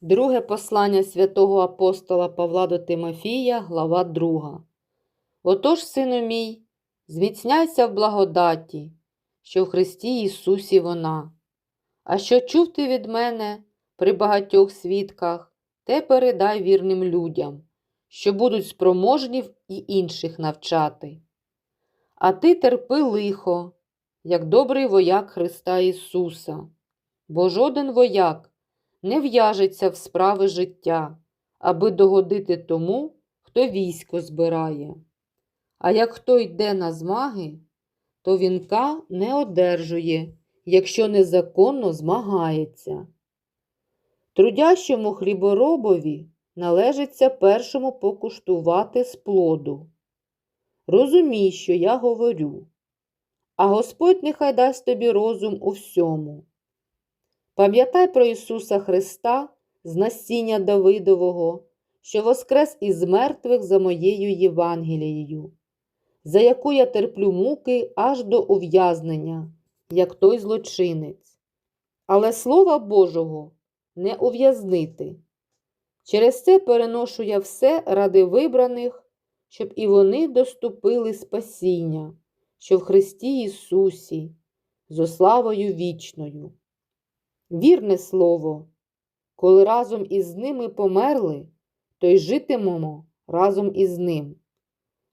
Друге послання святого апостола Павла до Тимофія, глава 2. Отож, сину мій, зміцняйся в благодаті, що в Христі Ісусі вона. А що чув ти від мене при багатьох свідках, те передай вірним людям, що будуть спроможні і інших навчати. А ти терпи лихо, як добрий вояк Христа Ісуса, бо жоден вояк не в'яжеться в справи життя, аби догодити тому, хто військо збирає. А як хто йде на змаги, то вінка не одержує, якщо незаконно змагається. Трудящому хліборобові належиться першому покуштувати з плоду. Розумій, що я говорю, а Господь нехай дасть тобі розум у всьому. Пам'ятай про Ісуса Христа з насіння Давидового, що воскрес із мертвих за моєю Євангелією, за яку я терплю муки аж до ув'язнення, як той злочинець. Але Слова Божого не ув'язнити. Через це переношу я все ради вибраних, щоб і вони доступили спасіння, що в Христі Ісусі, зо славою вічною. Вірне слово, коли разом із ними померли, то й житимемо разом із ним.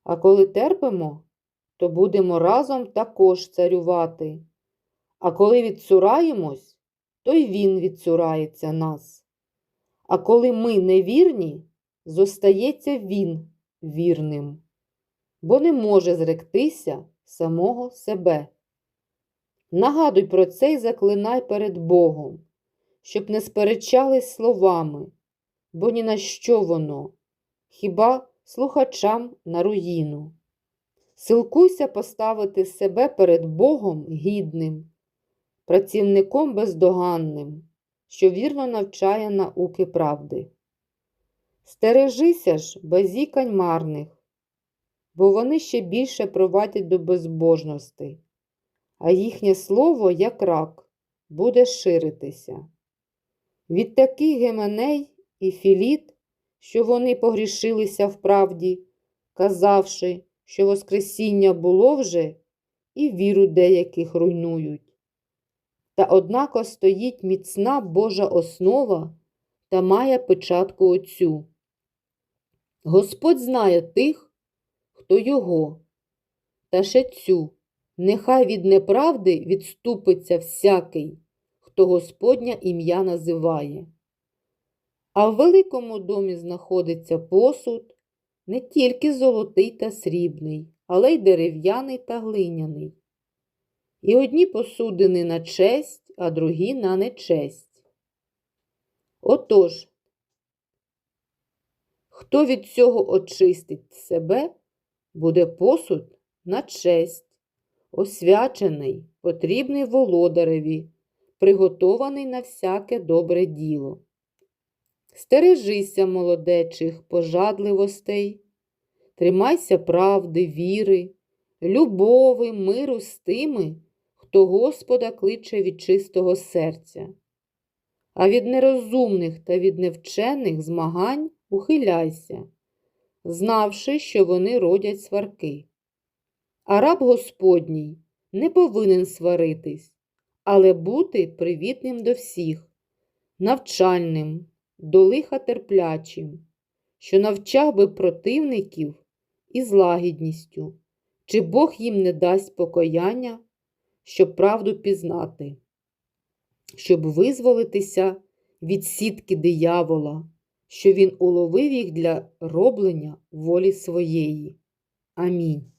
А коли терпимо, то будемо разом також царювати. А коли відцураємось, то й він відцурається нас. А коли ми невірні, зостається він вірним, бо не може зректися самого себе. Нагадуй про це й заклинай перед Богом, щоб не сперечались словами, бо ні на що воно, хіба слухачам на руїну. Силкуйся поставити себе перед Богом гідним, працівником бездоганним, що вірно навчає науки правди. Стережися ж базікань марних, бо вони ще більше провадять до безбожностей а їхнє слово, як рак, буде ширитися. Від таких геменей і філіт, що вони погрішилися в правді, казавши, що Воскресіння було вже, і віру деяких руйнують. Та однако стоїть міцна Божа основа та має печатку Отцю. Господь знає тих, хто його, та ще цю. Нехай від неправди відступиться всякий, хто Господня ім'я називає. А в великому домі знаходиться посуд не тільки золотий та срібний, але й дерев'яний та глиняний. І одні посудини на честь, а другі на нечесть. Отож, хто від цього очистить себе, буде посуд на честь освячений, потрібний володареві, приготований на всяке добре діло. Стережися, молодечих, пожадливостей, тримайся правди, віри, любови, миру з тими, хто Господа кличе від чистого серця. А від нерозумних та від невчених змагань ухиляйся, знавши, що вони родять сварки. А раб Господній не повинен сваритись, але бути привітним до всіх, навчальним, до лиха терплячим, що навчав би противників із лагідністю, чи Бог їм не дасть покаяння, щоб правду пізнати, щоб визволитися від сітки диявола, що він уловив їх для роблення волі своєї. Амінь.